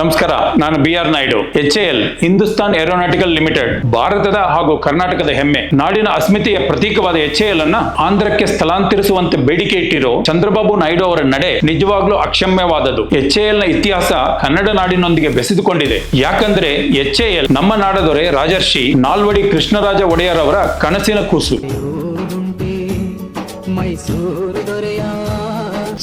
ನಮಸ್ಕಾರ, ನಾನು B R Naidu, H L, Hindustan aeronautical limited, ಭಾರತದ ಹಾಗೂ ಕರ್ನಾಟಕದ ಹೆಮ್ಮೆ. ನಾಡಿನ ಅಸ್ಮಿತೆಯ ಪ್ರತೀಕವಾದ ಎಚ್ ಎಲ್ ಅನ್ನ ಆಂಧ್ರಕ್ಕೆ ಸ್ಥಳಾಂತರಿಸುವಂತೆ ಬೇಡಿಕೆ ಇಟ್ಟಿರೋ ಚಂದ್ರಬಾಬು ನಾಯ್ಡು ಅವರ ನಡೆ ನಿಜವಾಗ್ಲೂ ಅಕ್ಷಮ್ಯವಾದದ್ದು. ಎಚ್ ಎಲ್ನ ಇತಿಹಾಸ ಕನ್ನಡ ನಾಡಿನೊಂದಿಗೆ ಬೆಸೆದುಕೊಂಡಿದೆ. ಯಾಕಂದ್ರೆ ಎಚ್ ಎಲ್ ನಮ್ಮ ನಾಡದೊರೆ ರಾಜರ್ಷಿ ನಾಲ್ವಡಿ ಕೃಷ್ಣರಾಜ ಒಡೆಯರ್ ಅವರ ಕನಸಿನ ಕೂಸು. ಮೈಸೂರು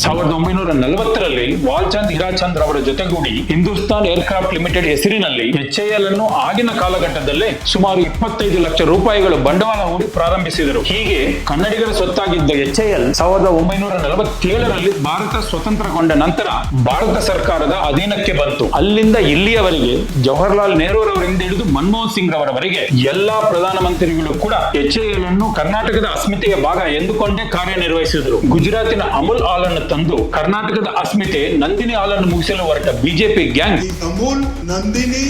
ಸಾವಿರದ ಒಂಬೈನೂರ ನಲವತ್ತರಲ್ಲಿ ವಾಲ್ಚಂದ್ ಹಿರಾಚಂದ್ ಅವರ ಜೊತೆಗೂಡಿ ಹಿಂದೂಸ್ತಾನ್ ಏರ್ಕ್ರಾಫ್ಟ್ ಲಿಮಿಟೆಡ್ ಹೆಸರಿನಲ್ಲಿ ಎಚ್ಎಎಲ್ ಅನ್ನು ಆಗಿನ ಕಾಲಘಟ್ಟದಲ್ಲೇ ಸುಮಾರು ಇಪ್ಪತ್ತೈದು ಲಕ್ಷ ರೂಪಾಯಿಗಳು ಬಂಡವಾಳ ಹೂಡಿ ಪ್ರಾರಂಭಿಸಿದರು. ಹೀಗೆ ಕನ್ನಡಿಗರ ಸ್ವತ್ತಾಗಿದ್ದ ಎಚ್ಎಎಲ್ ಸಾವಿರದ ಒಂಬೈನೂರ ನಲವತ್ತೇಳರಲ್ಲಿ ಭಾರತ ಸ್ವತಂತ್ರಗೊಂಡ ನಂತರ ಭಾರತ ಸರ್ಕಾರದ ಅಧೀನಕ್ಕೆ ಬಂತು. ಅಲ್ಲಿಂದ ಇಲ್ಲಿಯವರೆಗೆ ಜವಹರ್ಲಾಲ್ ನೆಹರು ಅವರಿಂದ ಹಿಡಿದು ಮನಮೋಹನ್ ಸಿಂಗ್ ಅವರವರೆಗೆ ಎಲ್ಲಾ ಪ್ರಧಾನಮಂತ್ರಿಗಳು ಕೂಡ ಎಚ್ಎಎಲ್ ಅನ್ನು ಕರ್ನಾಟಕದ ಅಸ್ಮಿತೆಯ ಭಾಗ ಎಂದುಕೊಂಡೇ ಕಾರ್ಯನಿರ್ವಹಿಸಿದರು. ಗುಜರಾತಿನ ಅಮುಲ್ ಹಾಲನ್ನು ತಂದು ಕರ್ನಾಟಕದ ಅಸ್ಮಿತೆ ನಂದಿನಿ ಹಾಲನ್ನು ಮುಗಿಸಲು ಹೊರಟ ಬಿಜೆಪಿ ಗ್ಯಾಂಗ್. ಅಮೂಲ್ ನಂದಿನಿ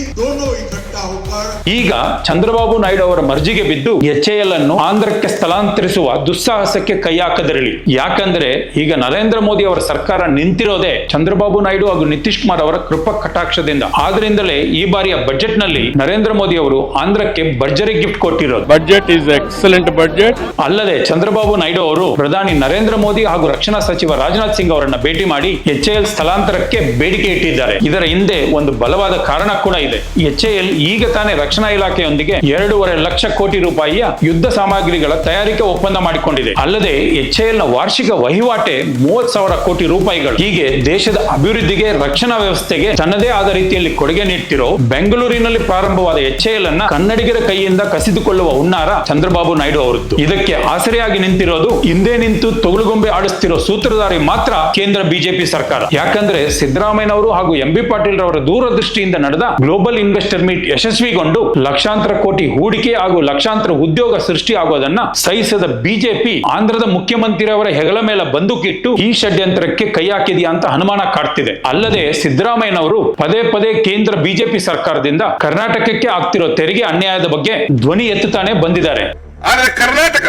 ಈಗ ಚಂದ್ರಬಾಬು ನಾಯ್ಡು ಅವರ ಮರ್ಜಿಗೆ ಬಿದ್ದು ಎಚ್ಎಎಲ್ ಅನ್ನು ಆಂಧ್ರಕ್ಕೆ ಸ್ಥಳಾಂತರಿಸುವ ದುಸ್ಸಾಹಸಕ್ಕೆ ಕೈ ಹಾಕದಿರಲಿ. ಯಾಕಂದ್ರೆ ಈಗ ನರೇಂದ್ರ ಮೋದಿ ಅವರ ಸರ್ಕಾರ ನಿಂತಿರೋದೇ ಚಂದ್ರಬಾಬು ನಾಯ್ಡು ಹಾಗೂ ನಿತೀಶ್ ಕುಮಾರ್ ಅವರ ಕೃಪಾ ಕಟಾಕ್ಷದಿಂದ. ಆದ್ರಿಂದಲೇ ಈ ಬಾರಿಯ ಬಜೆಟ್ನಲ್ಲಿ ನರೇಂದ್ರ ಮೋದಿ ಅವರು ಆಂಧ್ರಕ್ಕೆ ಭರ್ಜರಿ ಗಿಫ್ಟ್ ಕೊಟ್ಟಿರೋದು. ಬಜೆಟ್ ಇಸ್ ಎಕ್ಸಲೆಂಟ್ ಬಜೆಟ್ ಅಲ್ಲದೆ ಚಂದ್ರಬಾಬು ನಾಯ್ಡು ಅವರು ಪ್ರಧಾನಿ ನರೇಂದ್ರ ಮೋದಿ ಹಾಗೂ ರಕ್ಷಣಾ ಸಚಿವ ರಾಜನಾಥ್ ಸಿಂಗ್ ಅವರನ್ನ ಭೇಟಿ ಮಾಡಿ ಎಚ್ಎಎಲ್ ಸ್ಥಳಾಂತರಕ್ಕೆ ಬೇಡಿಕೆ ಇಟ್ಟಿದ್ದಾರೆ. ಇದರ ಹಿಂದೆ ಒಂದು ಬಲವಾದ ಕಾರಣ ಕೂಡ ಇದೆ. ಎಚ್ಎಎಲ್ ಈಗ ತಾನೇ ರಕ್ಷಣಾ ಇಲಾಖೆಯೊಂದಿಗೆ ಎರಡೂವರೆ ಲಕ್ಷ ಕೋಟಿ ರೂಪಾಯಿಯ ಯುದ್ಧ ಸಾಮಗ್ರಿಗಳ ತಯಾರಿಕೆ ಒಪ್ಪಂದ ಮಾಡಿಕೊಂಡಿದೆ. ಅಲ್ಲದೆ ಎಚ್ಎಎಲ್ನ ವಾರ್ಷಿಕ ವಹಿವಾಟೆ ಮೂವತ್ ಸಾವಿರ ಕೋಟಿ ರೂಪಾಯಿಗಳು. ಹೀಗೆ ದೇಶದ ಅಭಿವೃದ್ಧಿಗೆ, ರಕ್ಷಣಾ ವ್ಯವಸ್ಥೆಗೆ ತನ್ನದೇ ಆದ ರೀತಿಯಲ್ಲಿ ಕೊಡುಗೆ ನೀಡುತ್ತಿರೋ ಬೆಂಗಳೂರಿನಲ್ಲಿ ಪ್ರಾರಂಭವಾದ ಎಚ್ಎಎಲ್ ಅನ್ನ ಕನ್ನಡಿಗರ ಕೈಯಿಂದ ಕಸಿದುಕೊಳ್ಳುವ ಹುನ್ನಾರ ಚಂದ್ರಬಾಬು ನಾಯ್ಡು ಅವರದ್ದು. ಇದಕ್ಕೆ ಆಸರೆಯಾಗಿ ನಿಂತಿರೋದು ಹಿಂದೆ ನಿಂತು ತೊಗಲುಗೊಂಬೆ ಆಡಿಸ್ತಿರೋ ಸೂತ್ರಧಾರಿ ಮಾತ್ರ ಕೇಂದ್ರ ಬಿಜೆಪಿ ಸರ್ಕಾರ. ಯಾಕಂದ್ರೆ ಸಿದ್ದರಾಮಯ್ಯನವರು ಹಾಗೂ ಎಂ ಬಿ ಪಾಟೀಲ್ ರವರ ದೂರದೃಷ್ಟಿಯಿಂದ ನಡೆದ ಗ್ಲೋಬಲ್ ಇನ್ವೆಸ್ಟರ್ ಮೀಟ್ ಯಶಸ್ವಿಗೊಂಡು ಲಕ್ಷಾಂತರ ಕೋಟಿ ಹೂಡಿಕೆ ಹಾಗೂ ಲಕ್ಷಾಂತರ ಉದ್ಯೋಗ ಸೃಷ್ಟಿ ಆಗೋದನ್ನ ಸಹಿಸದ ಬಿಜೆಪಿ ಆಂಧ್ರದ ಮುಖ್ಯಮಂತ್ರಿಯವರ ಹೆಗಲ ಮೇಲೆ ಬಂದೂಕಿಟ್ಟು ಈ ಷಡ್ಯಂತ್ರಕ್ಕೆ ಕೈ ಹಾಕಿದೆಯಾ ಅಂತ ಅನುಮಾನ ಕಾಡ್ತಿದೆ. ಅಲ್ಲದೆ ಸಿದ್ದರಾಮಯ್ಯನವರು ಪದೇ ಪದೇ ಕೇಂದ್ರ ಬಿಜೆಪಿ ಸರ್ಕಾರದಿಂದ ಕರ್ನಾಟಕಕ್ಕೆ ಆಗ್ತಿರೋ ತೆರಿಗೆ ಅನ್ಯಾಯದ ಬಗ್ಗೆ ಧ್ವನಿ ಎತ್ತುತ್ತಾನೆ ಬಂದಿದ್ದಾರೆ. ಆದರೆ ಕರ್ನಾಟಕ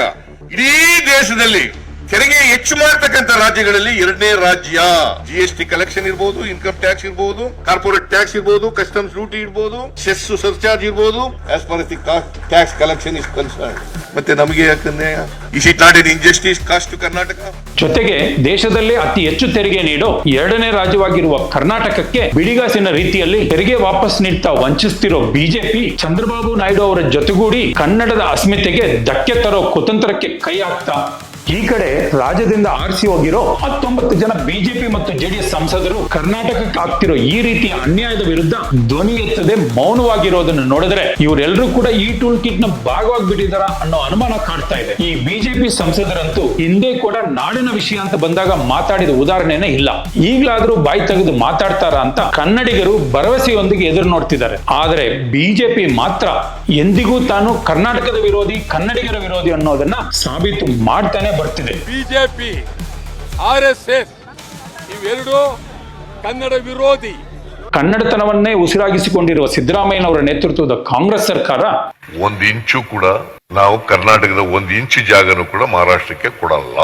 ಇಡೀ ದೇಶದಲ್ಲಿ ತೆರಿಗೆ ಹೆಚ್ಚು ಮಾಡ್ತಕ್ಕಂಥ ರಾಜ್ಯಗಳಲ್ಲಿ ಎರಡನೇ ರಾಜ್ಯ. ಜಿ ಎಸ್ ಟಿ ಕಲೆಕ್ಷನ್ ಇರ್ಬೋದು ಇನ್ಕಮ್ ಟ್ಯಾಕ್ಸ್ ಇರ್ಬೋದು ಕಾರ್ಪೊರೇಟ್ ಟ್ಯಾಕ್ಸ್ ಇರ್ಬೋದು ಕಸ್ಟಮ್ಸ್ ಡ್ಯೂಟಿ ಇರ್ಬೋದು ಸೆಸ್ ಸರ್ಚಾರ್ಜ್ ಇರ್ಬೋದು as per the tax collection is concern ಮತ್ತೆ ನಮಗೆ ಯಾಕಂದ್ರೆ is it not an injustice caused to Karnataka ಜೊತೆಗೆ ದೇಶದಲ್ಲೇ ಅತಿ ಹೆಚ್ಚು ತೆರಿಗೆ ನೀಡೋ ಎರಡನೇ ರಾಜ್ಯವಾಗಿರುವ ಕರ್ನಾಟಕಕ್ಕೆ ಬಿಡಿಗಾಸಿನ ರೀತಿಯಲ್ಲಿ ತೆರಿಗೆ ವಾಪಸ್ ನೀಡ್ತಾ ವಂಚಿಸ್ತಿರೋ ಬಿಜೆಪಿ ಚಂದ್ರಬಾಬು ನಾಯ್ಡು ಅವರ ಜೊತೆಗೂಡಿ ಕನ್ನಡದ ಅಸ್ಮಿತೆಗೆ ಧಕ್ಕೆ ತರೋ ಕುತಂತ್ರಕ್ಕೆ ಕೈ ಹಾಕ್ತಾ ಈ ಕಡೆ ರಾಜ್ಯದಿಂದ ಆರಿಸಿ ಹೋಗಿರೋ ಹತ್ತೊಂಬತ್ತು ಜನ ಬಿಜೆಪಿ ಮತ್ತು ಜೆಡಿಎಸ್ ಸಂಸದರು ಕರ್ನಾಟಕಕ್ಕೆ ಆಗ್ತಿರೋ ಈ ರೀತಿಯ ಅನ್ಯಾಯದ ವಿರುದ್ಧ ಧ್ವನಿ ಎತ್ತದೆ ಮೌನವಾಗಿರೋದನ್ನು ನೋಡಿದ್ರೆ ಇವರೆಲ್ಲರೂ ಕೂಡ ಈ ಟೂಲ್ ಕಿಟ್ನ ಭಾಗವಾಗಿಬಿಟ್ಟಿದಾರ ಅನ್ನೋ ಅನುಮಾನ ಕಾಡ್ತಾ ಇದೆ. ಈ ಬಿಜೆಪಿ ಸಂಸದರಂತೂ ಹಿಂದೆ ಕೂಡ ನಾಡಿನ ವಿಷಯ ಅಂತ ಬಂದಾಗ ಮಾತಾಡಿದ ಉದಾಹರಣೆನೇ ಇಲ್ಲ. ಈಗಲಾದ್ರೂ ಬಾಯಿ ತೆಗೆದು ಮಾತಾಡ್ತಾರ ಅಂತ ಕನ್ನಡಿಗರು ಭರವಸೆಯೊಂದಿಗೆ ಎದುರು ನೋಡ್ತಿದ್ದಾರೆ. ಆದ್ರೆ ಬಿಜೆಪಿ ಮಾತ್ರ ಎಂದಿಗೂ ತಾನು ಕರ್ನಾಟಕದ ವಿರೋಧಿ, ಕನ್ನಡಿಗರ ವಿರೋಧಿ ಅನ್ನೋದನ್ನ ಸಾಬೀತು ಮಾಡ್ತಾನೆ ಬರ್ತಿದೆ. ಬಿಜೆಪಿ ಆರ್ ಎಸ್ ಎಸ್ ಇವೆರಡು ಕನ್ನಡ ವಿರೋಧಿ. ಕನ್ನಡತನವನ್ನೇ ಉಸಿರಾಗಿಸಿಕೊಂಡಿರುವ ಸಿದ್ದರಾಮಯ್ಯನವರ ನೇತೃತ್ವದ ಕಾಂಗ್ರೆಸ್ ಸರ್ಕಾರ ಒಂದು ಇಂಚು ಕೂಡ ನಾವು ಕರ್ನಾಟಕದ ಒಂದು ಇಂಚು ಜಾಗನೂ ಕೂಡ ಮಹಾರಾಷ್ಟ್ರಕ್ಕೆ ಕೊಡಲ್ಲ.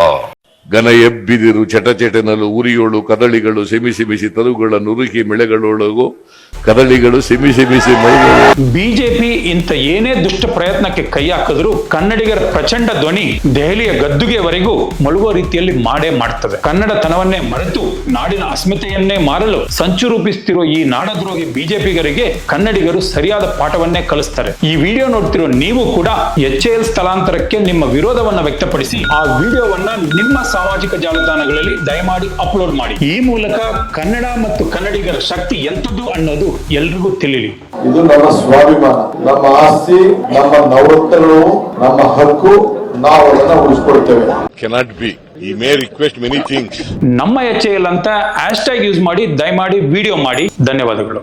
ಗನ ಎಬ್ಬಿದಿರು ಚಟಚಟನಲು ಉರಿಯೋಳು ಕದಳಿಗಳು ಸಿಮಿ ಸಿಮಿಸಿ ತರುಗಳ ನುರುಕಿ ಮೆಳೆಗಳೊಳಗು ಕದಳಿಗಳು ಸಿಮಿ ಸಿಮಿಸಿ ಬಿಜೆಪಿ ಇಂಥ ಏನೇ ದುಷ್ಟ ಪ್ರಯತ್ನಕ್ಕೆ ಕೈ ಹಾಕಿದ್ರು ಕನ್ನಡಿಗರ ಪ್ರಚಂಡ ಧ್ವನಿ ದೆಹಲಿಯ ಗದ್ದುಗೆವರೆಗೂ ಮಳುವ ರೀತಿಯಲ್ಲಿ ಮಾಡೇ ಮಾಡ್ತದೆ. ಕನ್ನಡತನವನ್ನೇ ಮರೆತು ನಾಡಿನ ಅಸ್ಮಿತೆಯನ್ನೇ ಮಾರಲು ಸಂಚು ರೂಪಿಸುತ್ತಿರುವ ಈ ನಾಡದ್ರೋಹಿ ಬಿಜೆಪಿಗರಿಗೆ ಕನ್ನಡಿಗರು ಸರಿಯಾದ ಪಾಠವನ್ನೇ ಕಲಿಸ್ತಾರೆ. ಈ ವಿಡಿಯೋ ನೋಡ್ತಿರೋ ನೀವು ಕೂಡ ಎಚ್ ಎಲ್ ಸ್ಥಳಾಂತರಕ್ಕೆ ನಿಮ್ಮ ವಿರೋಧವನ್ನ ವ್ಯಕ್ತಪಡಿಸಿ. ಆ ವಿಡಿಯೋವನ್ನ ನಿಮ್ಮ ಸಾಮಾಜಿಕ ಜಾಲತಾಣಗಳಲ್ಲಿ ದಯಮಾಡಿ ಅಪ್ಲೋಡ್ ಮಾಡಿ. ಈ ಮೂಲಕ ಕನ್ನಡ ಮತ್ತು ಕನ್ನಡಿಗರ ಶಕ್ತಿ ಎಂಥದ್ದು ಅನ್ನೋದು ಎಲ್ರಿಗೂ ತಿಳಿಲಿ. ಇದು ನಮ್ಮ ಸ್ವಾಭಿಮಾನ. ನಮ್ಮ ಆಸ್ತಿ ನಮ್ಮ ನವರತ್ನಗಳು ನಮ್ಮ ಹಕ್ಕು ನಾವು ಅದನ್ನ ಉಳಿಸ್ಕೊಳ್ತೇವೆ. ಕೆನಾಟ್ ಬಿ ಈ ಮೇ ರಿಕ್ವೆಸ್ಟ್ ಮೆನಿ ಥಿಂಗ್ಸ್ ನಮ್ಮ ಎಚ್ ಎಲ್ ಅಂತ ಹ್ಯಾಶ್ ಟ್ಯಾಗ್ ಯೂಸ್ ಮಾಡಿ ದಯಮಾಡಿ ವಿಡಿಯೋ ಮಾಡಿ. ಧನ್ಯವಾದಗಳು.